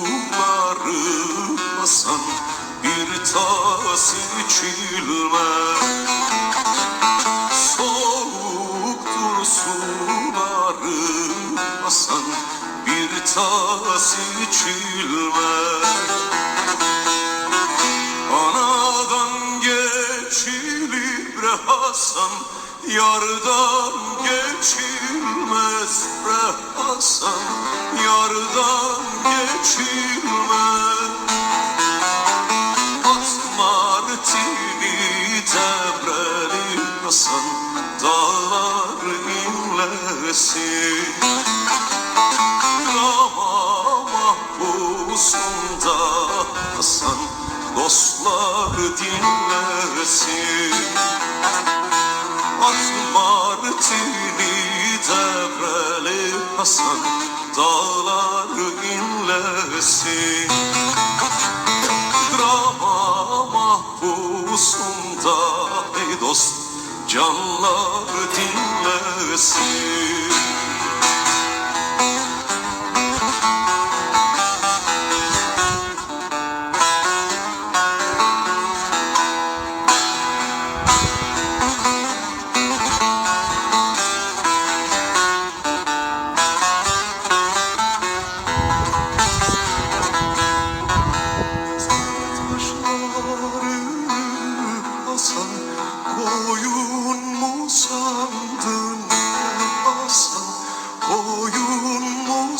suları Hasan bir tas içilmez Soğuktur suları Hasan bir tas içilmez Anadan geçilir Hasan Yardan geçilmez bre Hasan Yardan geçilmez. At martini tebreli Hasan Dağlar inlesin. Rama mahpusunda Hasan Dostlar dinlesin Hasan Dağlar inlesin. Drama mahpusunda Ey dost canlar dinlesin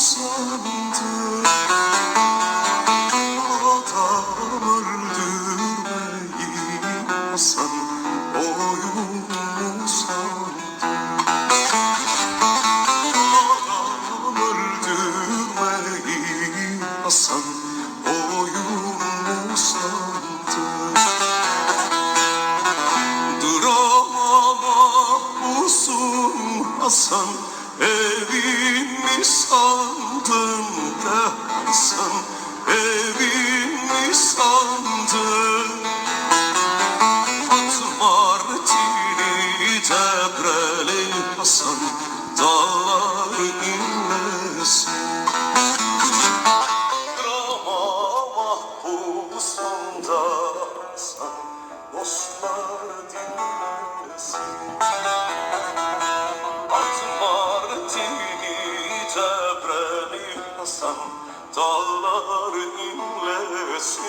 sandın Adam öldürmeyi Hasan oyun mu sandın Adam öldürmeyi Hasan oyun mu sandın Drama mahpusun Hasan Evin mi sandın be Hasan Evin mi sandın. At martini debreli Hasan Dağlar inlesin Dağlar inlesin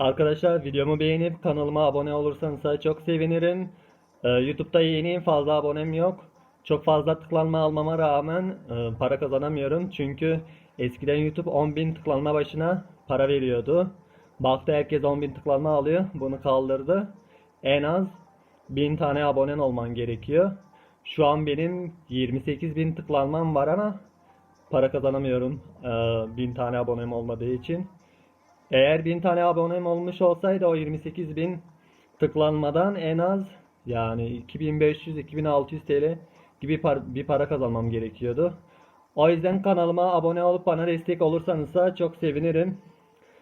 Arkadaşlar videomu beğenip kanalıma abone olursanız çok sevinirim. Ee, YouTube'da yeniyim fazla abonem yok. Çok fazla tıklanma almama rağmen e, para kazanamıyorum. Çünkü eskiden YouTube 10.000 tıklanma başına para veriyordu. Baktı herkes 10.000 tıklanma alıyor. Bunu kaldırdı. En az 1000 tane abonen olman gerekiyor. Şu an benim 28.000 tıklanmam var ama para kazanamıyorum. e, 1000 tane abonem olmadığı için. Eğer 1000 tane abonem olmuş olsaydı o 28 bin tıklanmadan en az yani 2500-2600 TL gibi par- bir para kazanmam gerekiyordu. O yüzden kanalıma abone olup bana destek olursanız çok sevinirim.